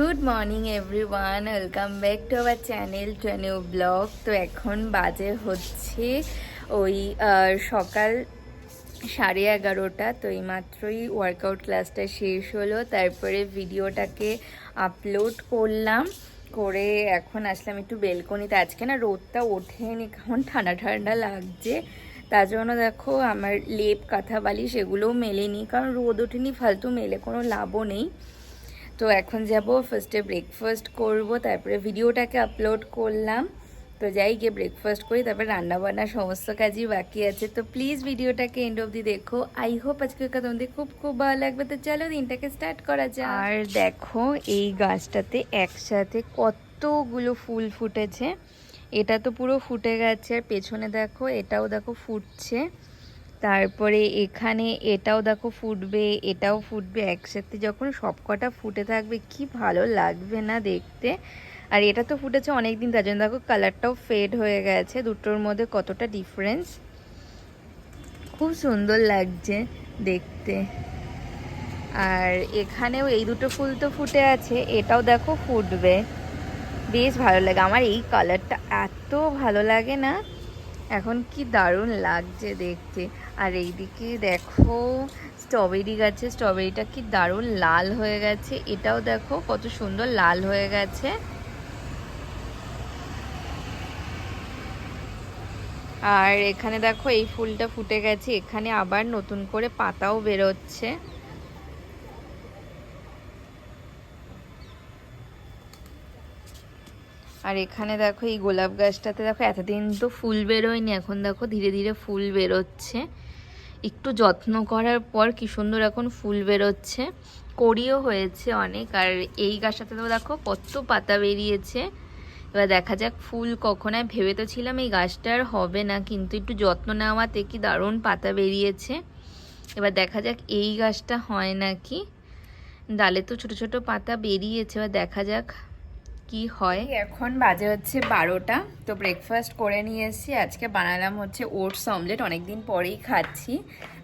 Good morning everyone welcome back to our channel to new blog তো এখন বাজে হচ্ছে ওই সকাল সাড়ে এগারোটা। তো এই মাত্রই ওয়ার্কআউট ক্লাসটা শেষ হলো। তারপরে ভিডিওটাকে আপলোড করলাম। করে এখন আসলাম একটু বেলকনিতে। আজকে না রোদটা ওঠেনি কেমন ঠান্ডা ঠান্ডা লাগছে। তার জন্য দেখো আমার লেপ, কাঁথা বালি সেগুলোও মেলেনি। কারণ রোদ ওঠেনি, ফালতু মেলে, কোনো লাভও নেই। তো এখন যাব ফার্স্টে ব্রেকফাস্ট করব, তারপরে ভিডিওটাকে আপলোড করলাম। তো যাই, গিয়ে ব্রেকফাস্ট করি, তারপর রান্না বান্না সমস্ত কাজই বাকি আছে। তো প্লিজ ভিডিওটাকে এন্ড অবধি দেখো। আই হোপ আজকে তোমাদের খুব খুব ভালো লাগবে। তো চলো দিনটাকে স্টার্ট করা যায় আর দেখো, এই গাছটাতে একসাথে কতগুলো ফুল ফুটেছে। এটা তো পুরো ফুটে গেছে। আর পেছনে দেখো, এটাও দেখো ফুটছে। তারপরে এখানে এটাও দেখো ফুটবে, এটাও ফুটবে, একসাথে যখন সবকটা ফুটে থাকবে, কি ভালো লাগবে না দেখতে। আর এটা তো ফুটেছে অনেক দিন তার জন্য দেখো কালারটাও ফেড হয়ে গেছে, দুটোর মধ্যে কতটা ডিফারেন্স খুব সুন্দর লাগছে দেখতে। আর এখানেও এই দুটো ফুল তো ফুটে আছে, এটাও দেখো ফুটবে। বেশ ভালো লাগে, আমার এই কালারটা এত ভালো লাগে না, এখন কি দারুণ লাগছে দেখতে। আর এইদিকে দেখো স্ট্রবেরি গাছে, স্ট্রবেরিটা কি দারুণ লাল হয়ে গেছে। এটাও দেখো কত সুন্দর লাল হয়ে গেছে। আর এখানে দেখো এই ফুলটা ফুটে গেছে, এখানে আবার নতুন করে পাতাও বেরোচ্ছে। আর এখানে দেখো এই গোলাপ গাছটাতে দেখো এতদিন তো ফুল বেরোয়নি, এখন দেখো ধীরে ধীরে ফুল বেরোচ্ছে। একটু যত্ন করার পর কি সুন্দর এখন ফুল বেরোচ্ছে। কড়িও হয়েছে অনেক, আর এই গাছটাতে তো দেখো কত পাতা বেরিয়েছে। এবার দেখা যাক ফুল কখন ভেবে তো ছিলাম এই গাছটার হবে না, কিন্তু একটু যত্ন নেওয়াতে কি দারুণ পাতা বেরিয়েছে। এবার দেখা যাক এই গাছটা হয় নাকি। ডালে তো ছোট ছোট পাতা বেরিয়েছে, এবার দেখা যাক কি হয়? এখন বাজে হচ্ছে বারোটা, তো ব্রেকফাস্ট করে নিয়ে এসেছি। আজকে বানালাম হচ্ছে ওটস অমলেট, অনেকদিন পরেই খাচ্ছি।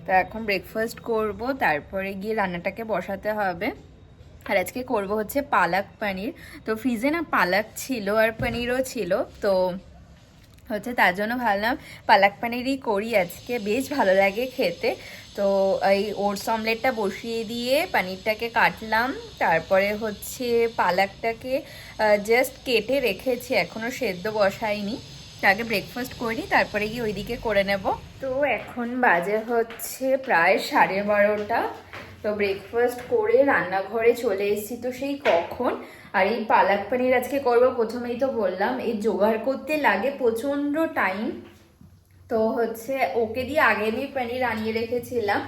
তো এখন ব্রেকফাস্ট করব, তারপরে গিয়ে রান্নাটাকে বসাতে হবে। আর আজকে করব হচ্ছে পালাক পানির। তো ফ্রিজে না পালাক ছিল আর পানিরও ছিল, তো হচ্ছে, তার জন্য ভাবলাম পালাক পানিরই করি আজকে। বেশ ভালো লাগে খেতে। তো এই ওটস অমলেটটা বসিয়ে দিয়ে পানিরটাকে কাটলাম। তারপরে হচ্ছে পালাকটাকে জাস্ট কেটে রেখেছি এখনও সেদ্ধ বসাইনি আগে ব্রেকফাস্ট করি, তারপরে গিয়ে ওইদিকে করে নেব। তো এখন বাজে হচ্ছে প্রায় সাড়ে বারোটা। তো ব্রেকফাস্ট করে রান্নাঘরে চলে এসেছি। তো সেই কখন আর এই পালাক পানির আজকে করব, প্রথমেই তো বললাম, এই জোগাড় করতে লাগে প্রচণ্ড টাইম তো হচ্ছে ওকে দিয়ে আগে আমি পনির আনিয়ে রেখেছিলাম।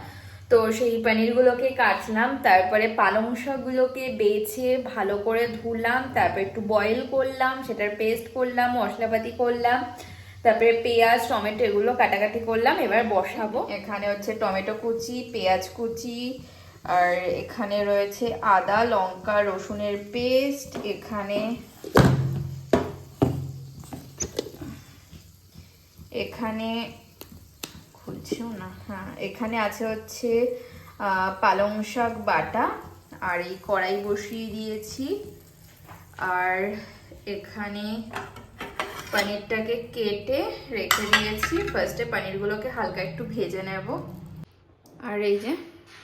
তো সেই পনিরগুলোকে কাটলাম, তারপরে পালং শাকগুলোকে বেছে ভালো করে ধুলাম, তারপর একটু বয়েল করলাম, সেটার পেস্ট করলাম, মশলাপাতি করলাম, তারপরে পেঁয়াজ, টমেটো এগুলো কাটাকাটি করলাম, এবার বসাবো। এখানে হচ্ছে টমেটো কুচি, পেঁয়াজ কুচি আর এখানে রয়েছে আদা, লঙ্কা, রসুনের পেস্ট, এখানে এখানে খুলছেও না হ্যাঁ এখানে আছে হচ্ছে পালং শাক বাটা, আর এই কড়াই বসিয়ে দিয়েছি, আর এখানে পনিরটাকে কেটে রেখে দিয়েছি ফার্স্টে পনিরগুলোকে হালকা একটু ভেজে নেব, আর এই যে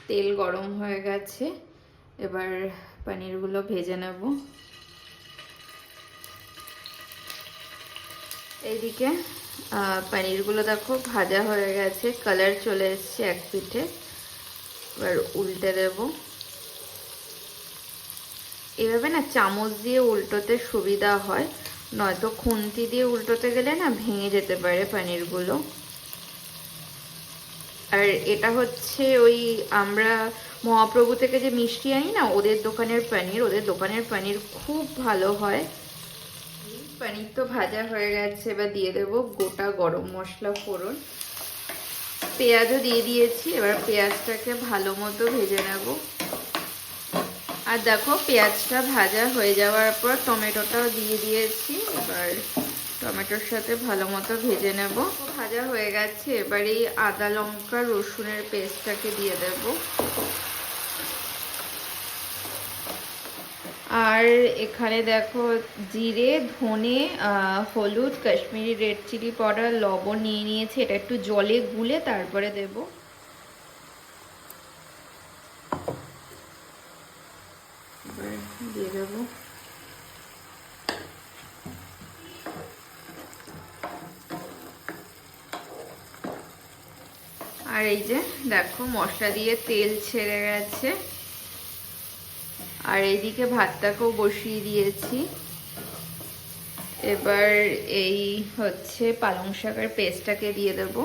তেল গরম হয়ে গেছে। এবার পনিরগুলো ভেজে নেব। এইদিকে পনিরগুলো দেখো ভাজা হয়ে গেছে, কালার চলে এসছে এক পিঠে। এবার উল্টে দেব। এভাবে না চামচ দিয়ে উল্টোতে সুবিধা হয়, নয়তো খুন্তি দিয়ে উল্টোতে গেলে না ভেঙে যেতে পারে পনিরগুলো। আর এটা হচ্ছে ওই আমরা মহাপ্রভু থেকে যে মিষ্টি আনি না, ওদের দোকানের পনির, ওদের দোকানের পনির খুব ভালো হয়। পনির তো ভাজা হয়ে গেছে, এবার দিয়ে দেবো গোটা গরম মশলা ফোড়ন। পেঁয়াজও দিয়ে দিয়েছি, এবার পেঁয়াজটাকে ভালো মতো ভেজে নেব। আর দেখো, পেঁয়াজটা ভাজা হয়ে যাওয়ার পর টমেটোটাও দিয়ে দিয়েছি, এবার টমেটোর সাথে ভালো মতো ভেজে নেব। ভাজা হয়ে গেছে, এবার এই আদা লঙ্কা রসুনের পেস্টটাকে দিয়ে দেব। আর এখানে দেখো জিরে, ধনে হলুদ, কাশ্মীরি রেড চিলি পাউডার, লবণ নিয়ে নিয়েছি। এটা একটু জলে গুলে তারপরে দেব এবার দিয়ে দেবো আর এই যে দেখো, মশলা দিয়ে তেল ছেড়ে গেছে। আর এইদিকে ভাতটাকেও বসিয়ে দিয়েছি। এবার এই হচ্ছে পালং শাকের পেস্টটাকে দিয়ে দেব।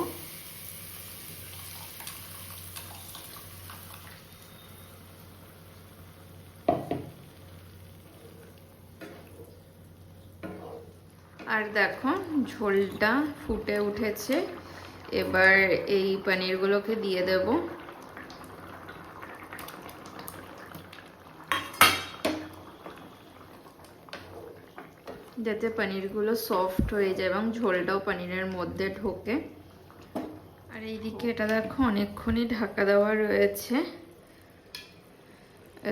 আর দেখো, ঝোলটা ফুটে উঠেছে। এবার এই পনিরগুলোকে দিয়ে দেবো। যাতে পনিরগুলো সফট হয়ে যায় এবং ঝোলটাও পনিরের মধ্যে ঢোকে। আর এইদিকে এটা দেখো, অনেকক্ষণই ঢাকা দেওয়া রয়েছে।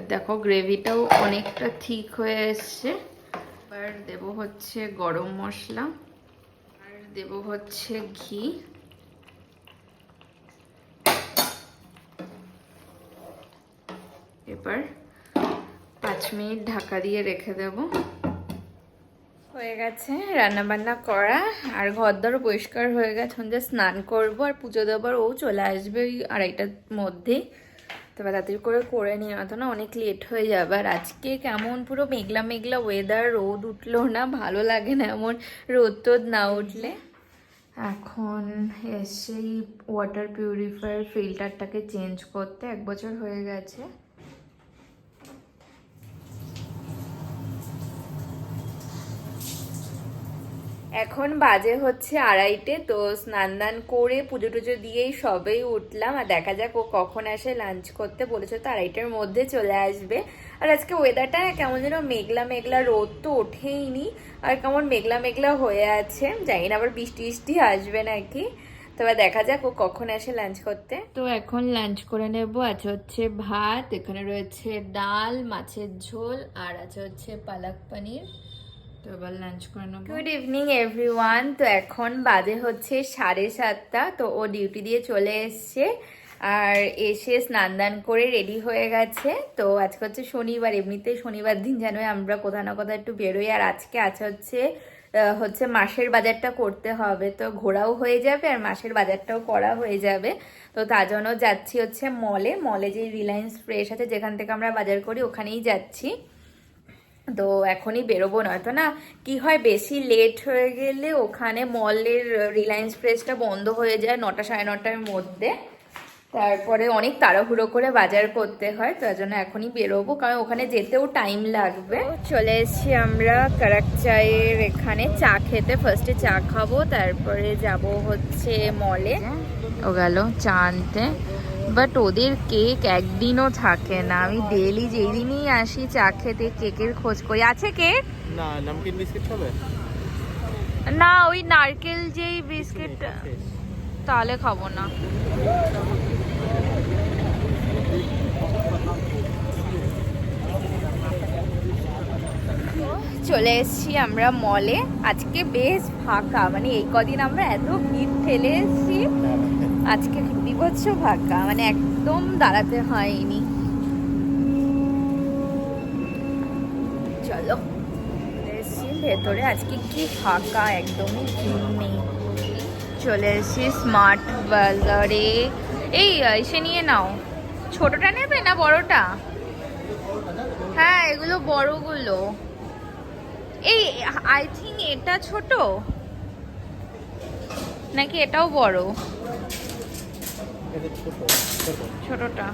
দেখো, গ্রেভিটাও অনেকটা ঠিক হয়ে এসছে। এবার দেব হচ্ছে গরম মশলা। আর দেব হচ্ছে ঘি। এবার পাঁচ মিনিট ঢাকা দিয়ে রেখে দেবো। হয়ে গেছে রান্না বান্না করা। আর ঘরদরও পরিষ্কার হয়ে গেছে যে স্নান করব আর পুজো দেবার ও চলে আসবে ওই আড়াইটার মধ্যেই। তো তাড়াতাড়ি করে করে নিয়ে তো না অনেক লেট হয়ে যাবে। আর আজকে কেমন পুরো মেঘলা মেঘলা ওয়েদার রোদ উঠল না, ভালো লাগে না এমন রোদ টোদ না উঠলে। এখন এসেই ওয়াটার পিউরিফায়ার ফিল্টারটাকে চেঞ্জ করতে, এক বছর হয়ে গেছে। এখন বাজে হচ্ছে আড়াইটে, তো স্নান দান করে পুজো টুজো দিয়েই সবেই উঠলাম। আর দেখা যাক ও কখন আসে লাঞ্চ করতে। বলেছে তো আড়াইটার মধ্যে চলে আসবে। আর আজকে ওয়েদারটা কেমন যেন মেঘলা মেঘলা, রোদ তো ওঠেইনি। আর কেমন মেঘলা মেঘলা হয়ে আছে। জানি না আবার বৃষ্টি বৃষ্টি আসবে নাকি? তো এবার দেখা যাক ও কখন আসে লাঞ্চ করতে। তো এখন লাঞ্চ করে নেব। আছে হচ্ছে ভাত, এখানে রয়েছে ডাল, মাছের ঝোল, আর আছে হচ্ছে পালক পনির। লাঞ্চ করে গুড ইভিনিং এভরিওয়ান তো এখন বাজে হচ্ছে সাড়ে সাতটা, তো ও ডিউটি দিয়ে চলে এসছে আর এসে স্নান দান করে রেডি হয়ে গেছে। তো আজকে হচ্ছে শনিবার এমনিতেই শনিবার দিন যেন আমরা কোথাও না কোথাও একটু বেরোই। আর আজকে আছে হচ্ছে হচ্ছে মাসের বাজারটা করতে হবে। তো ঘোরাও হয়ে যাবে আর মাসের বাজারটাও করা হয়ে যাবে। তো তার জন্য যাচ্ছি হচ্ছে মলে মলে যে রিলায়েন্স ফ্রেশ আছে, যেখান থেকে আমরা বাজার করি, ওখানেই যাচ্ছি। তো এখনই বেরোবো, নয়তো না, কি হয় বেশি লেট হয়ে গেলে ওখানে মলের রিলায়েন্স ফ্রেশটা বন্ধ হয়ে যায় নটা সাড়ে নটার মধ্যে। তারপরে অনেক তাড়াহুড়ো করে বাজার করতে হয়, তার জন্য এখনই বেরোবো, কারণ ওখানে যেতেও টাইম লাগবে। চলে এসেছি আমরা কারাক চায়ের এখানে, চা খেতে। ফার্স্টে চা খাব, তারপরে যাব হচ্ছে মলে। ও গেল চা আনতে। বাট ওদের কেক একদিনও থাকে না। আমি ডেলি যেই দিনই আসি চা খেতে কেকের খোঁজ করি। আছে কেক না নামকিন বিস্কিট খাবে? না ওই নারকেল যেই বিস্কিট তাহলে খাব না। চলে এসেছি আমরা মলে আজকে বেশ ফাঁকা। মানে এই কদিন আমরা এত ভিড় ঠেলে এসেছি। আজকে বিভৎস ফাঁকা মানে একদম দাঁড়াতে হয়নি। চলো, এসেছি ভেতরে, আজকে কি ফাঁকা, একদমই ভিড় নেই। চলে এসেছি স্মার্ট বাজারে এই এসে নিয়ে নাও। ছোটটা নেবে না বড়টা? হ্যাঁ এগুলো বড়গুলো। এই আই থিঙ্ক এটা ছোট? নাকি এটাও বড়? ছোটটা।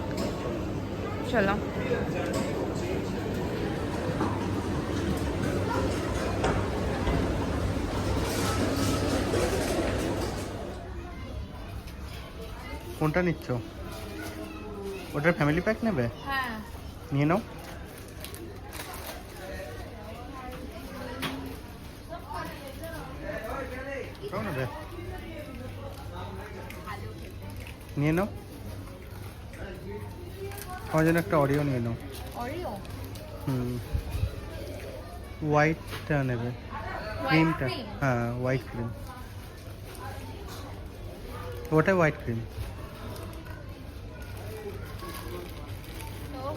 চলো। কোনটা নিচ্ছ? ওটার ফ্যামিলি প্যাক নেবে? হ্যাঁ। নিয়ে নাও কোনটা নেবে নিয়ে নাও। আমার জন্য একটা অডিও নিয়ে নাও। অরিও হুম। হোয়াইটটা নেবে। ক্রিমটা হ্যাঁ হোয়াইট ক্রিম ওটা হোয়াইট ক্রিম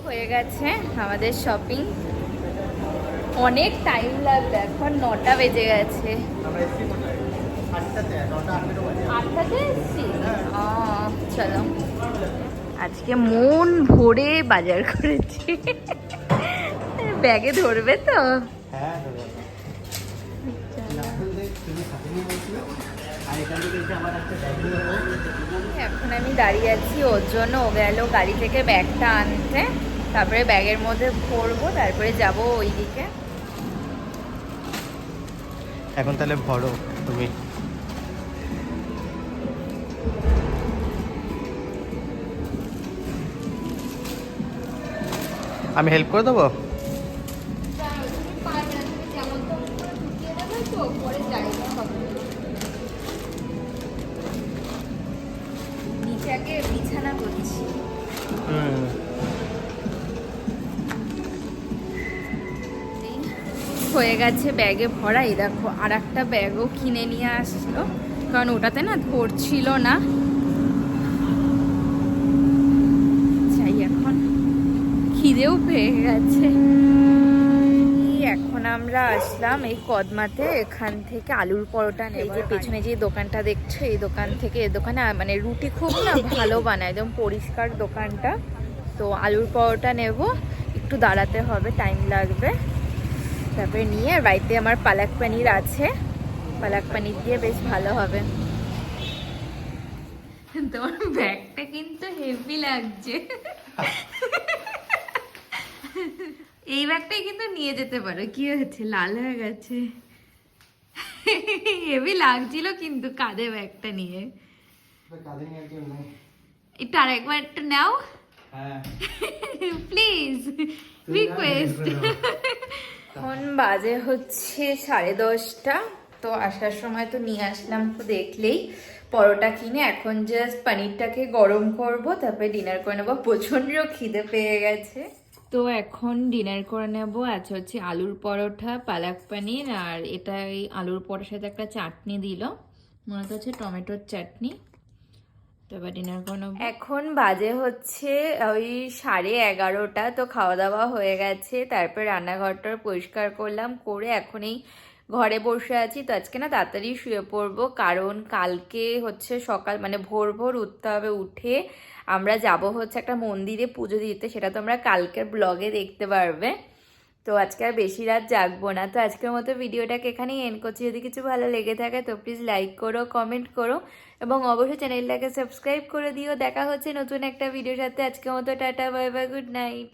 হয়ে গেছে আমাদের শপিং অনেক টাইম লাগবে এখন নটা বেজে গেছে। চলো। আজকে মন ভরে বাজার করেছি। ব্যাগে ধরবে তো? হ্যাঁ এখান আমি দাঁড়িয়ে আছি ওর জন্য ও গেল গাড়ি থেকে ব্যাগটা আনতে। তারপরে ব্যাগের মধ্যে ভরবো তারপরে যাব ওইদিকে। এখন তাহলে ভরো তুমি। আমি হেল্প করে দেবো? হয়ে গেছে ব্যাগে ভরা এই দেখো আর একটা ব্যাগও কিনে নিয়ে আসলো। কারণ ওটাতে না ধরছিল না চাই এখন খিদেও পেয়ে গেছে। এখন আমরা আসলাম এই কদমাতে এখান থেকে আলুর পরোটা নেই যে পেছনে যে দোকানটা দেখছ এই দোকান থেকে এই দোকানে মানে রুটি খুব না ভালো বানায় একদম পরিষ্কার দোকানটা। তো আলুর পরোটা নেব একটু দাঁড়াতে হবে টাইম লাগবে। তারপরে নিয়ে আর বাড়িতে আমার পালাক পানির আছে। পালাক পানির দিয়ে বেশ ভালো হবে। তোমার ব্যাগটা কিন্তু হেভি লাগছে। এই ব্যাগটাই কিন্তু নিয়ে যেতে পারো। কি হয়েছে? লাল হয়ে গেছে। হেভি লাগছিল কিন্তু কাঁধে ব্যাগটা নিয়ে। একটু আরেকবার একটু নাও। হ্যাঁ। প্লিজ রিকোয়েস্ট এখন বাজে হচ্ছে সাড়ে দশটা। তো আসার সময় তো নিয়ে আসলাম তো দেখলেই। পরোটা কিনে এখন জাস্ট পনিরটাকে গরম করব তারপরে ডিনার করে নেব। প্রচণ্ড খিদে পেয়ে গেছে। তো এখন ডিনার করে নেব। আজ হচ্ছে আলুর পরোটা, পালাক পানির, আর এটা এই আলুর পরোটার সাথে একটা চাটনি দিল। মনে হচ্ছে টমেটোর চাটনি। তো এবার ডিনার করে নেব। এখন বাজে হচ্ছে ওই সাড়ে এগারোটা, তো খাওয়া দাওয়া হয়ে গেছে। তারপর রান্নাঘরটা পরিষ্কার করলাম, করে এখন এই ঘরে বসে আছি, তো আজকে না তাড়াতাড়ি শুয়ে পড়ব। কারণ কালকে হচ্ছে সকাল মানে ভোর ভোর উঠতে হবে, উঠে আমরা যাব হচ্ছে একটা মন্দিরে পুজো দিতে। সেটা তোমরা কালকের ব্লগে দেখতে পারবে। তো আজকে আর বেশি রাত জাগবো না। তো আজকের মতো ভিডিওটাকে এখানেই এন্ড করছি। যদি কিছু ভালো লেগে থাকে, তো প্লিজ লাইক করো কমেন্ট করো এবং অবশ্যই চ্যানেলটাকে সাবস্ক্রাইব করে দিও। দেখা হচ্ছে নতুন একটা ভিডিওর সাথে। আজকের মতো tata bye bye good night